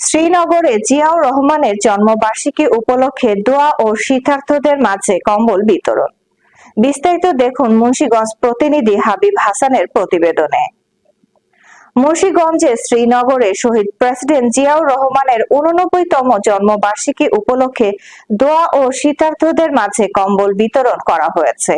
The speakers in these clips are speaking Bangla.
শ্রীনগরে জিয়াউর রহমানের জন্মবার্ষিকী উপলক্ষে দোয়া ও শীতার্থদের মাঝে কম্বল বিতরণ। বিস্তারিত দেখুন মুন্সিগঞ্জ প্রতিনিধি হাবিব হাসানের প্রতিবেদনে। মুন্সীগঞ্জে শ্রীনগরে শহীদ প্রেসিডেন্ট জিয়াউর রহমানের উননব্বইতম জন্মবার্ষিকী উপলক্ষে দোয়া ও শীতার্থদের মাঝে কম্বল বিতরণ করা হয়েছে।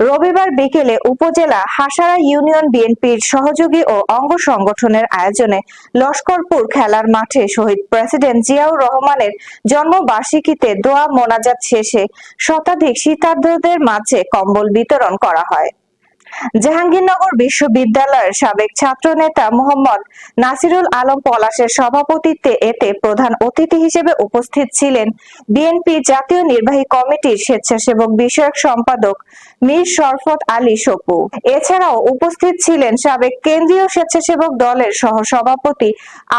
রবিবার বিকেলে উপজেলা হাসারা ইউনিয়ন বিএনপির সহযোগী ও অঙ্গ সংগঠনের আয়োজনে লস্করপুর খেলার মাঠে শহীদ প্রেসিডেন্ট জিয়াউর রহমানের জন্মবার্ষিকীতে দোয়া মোনাজাত শেষে শতাধিক শীতার্ধদের মাঝে কম্বল বিতরণ করা হয়। জাহাঙ্গীরনগর বিশ্ববিদ্যালয়ের সাবেক ছাত্রনেতা মোহাম্মদ নাসিরুল আলম পলাশের সভাপতিত্বে এতে প্রধান অতিথি হিসেবে উপস্থিত ছিলেন বিএনপি জাতীয় নির্বাহী কমিটির স্বেচ্ছাসেবক বিষয়ক সম্পাদক মীর শরফত আলী সপু। এছাড়াও উপস্থিত ছিলেন সাবেক কেন্দ্রীয় স্বেচ্ছাসেবক দলের সহসভাপতি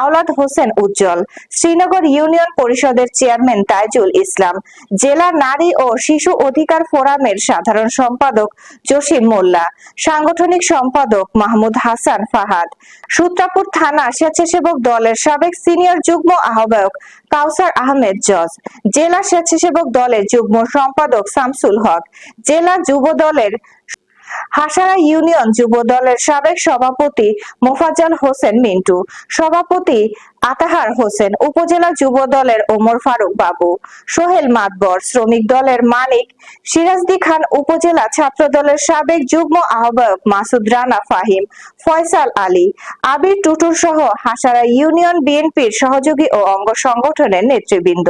আওলাদ হোসেন উজ্জ্বল, শ্রীনগর ইউনিয়ন পরিষদের চেয়ারম্যান তাইজুল ইসলাম, জেলা নারী ও শিশু অধিকার ফোরামের সাধারণ সম্পাদক জসিম মোল্লা সাংগঠনিক সম্পাদক মাহমুদ হাসান ফাহাদ। সূত্রাপুর থানা স্বেচ্ছাসেবক দলের সাবেক সিনিয়র যুগ্ম আহ্বায়ক কাউসার আহমেদ জজ। জেলা স্বেচ্ছাসেবক দলের যুগ্ম সম্পাদক শামসুল হক। জেলা যুব দলের হাসারা ইউনিয়ন যুব দলের সাবেক সভাপতি মোফাজ্জল হোসেন মিন্টু, সভাপতি আতাহার হোসেন, উপজেলা যুব দলের ওমর ফারুক বাবু, সোহেল মাতবর, শ্রমিক দলের মানিক, সিরাজদি খান উপজেলা ছাত্র দলের সাবেক যুগ্ম আহ্বায়ক মাসুদ রানা ফাহিম, ফয়সাল আলী, আবির টুটুর সহ হাসারা ইউনিয়ন বিএনপির সহযোগী ও অঙ্গ সংগঠনের নেতৃবৃন্দ।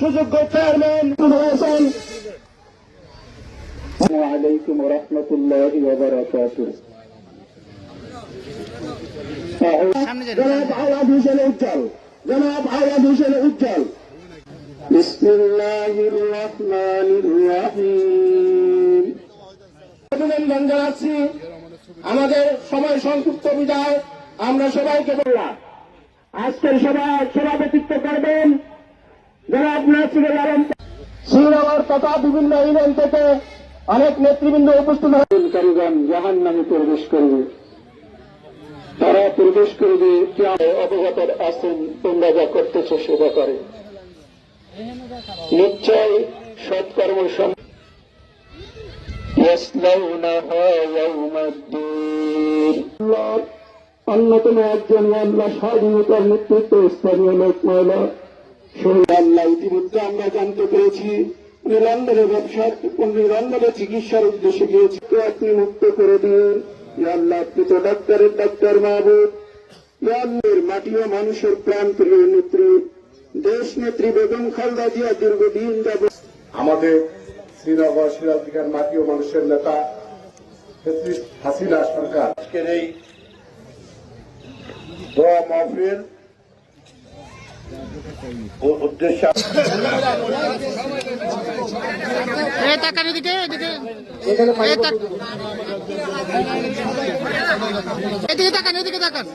সুযোগ্য চেয়ারম্যান হয়েছেন عليكم ورحمة الله وبركاته জনাব আওয়াজ হোসেন উজ্জ্বল জনাব আওয়াজ হোসেন উজ্জ্বল بسم الله الرحمن الرحيم অভিনন্দন জানাচ্ছি আমাদের সময় সংক্ষিপ্ত বিদায় আমরা সবাইকে বললাম আজকের সভায় সভাপতিত্ব করবেন বিভিন্ন থেকে অনেক নেতৃবৃন্দ উপস্থিত জাহান নামে প্রবেশ করবে। তারা প্রবেশ করবে তোমরা যা করতেছ সেবা করে। নিশ্চয় সৎকর্ম অন্যতম একজন মামলা স্বাধীনতার নেতৃত্ব স্থানীয় লোক মহিলা আল্লাহ, ইতিমধ্যে আমরা জানতে পেরেছি লন্ডনে ব্যবসার লন্ডনে চিকিৎসার উদ্দেশ্যে গিয়েছে। তো আপনি মুক্ত করে দিন। আল্লাহ আপনি তো ডাক্তারের ডাক্তার মাহবুব। ইয়া মাটি ও মানুষের প্রাণ প্রিয় নেত্রী। দেশ নেত্রী বেগম খালদা জিয়া দীর্ঘদিন যাবত আমাদের শ্রীনগর সিরাজদিকার মাটি ও মানুষের নেতা হাসিনা সরকার। আজকের এই দোয়া মাহফিল উদ্দেশ্য তাকান এদিকে এদিকে। এদিকে তাকান এদিকে তাকান।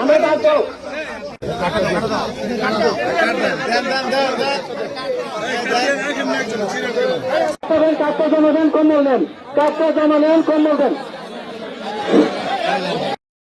আমরা ডাকবো কাজটা জমা দেন কম্বল দেন কাজটা জমা নেন। কম্বল দেন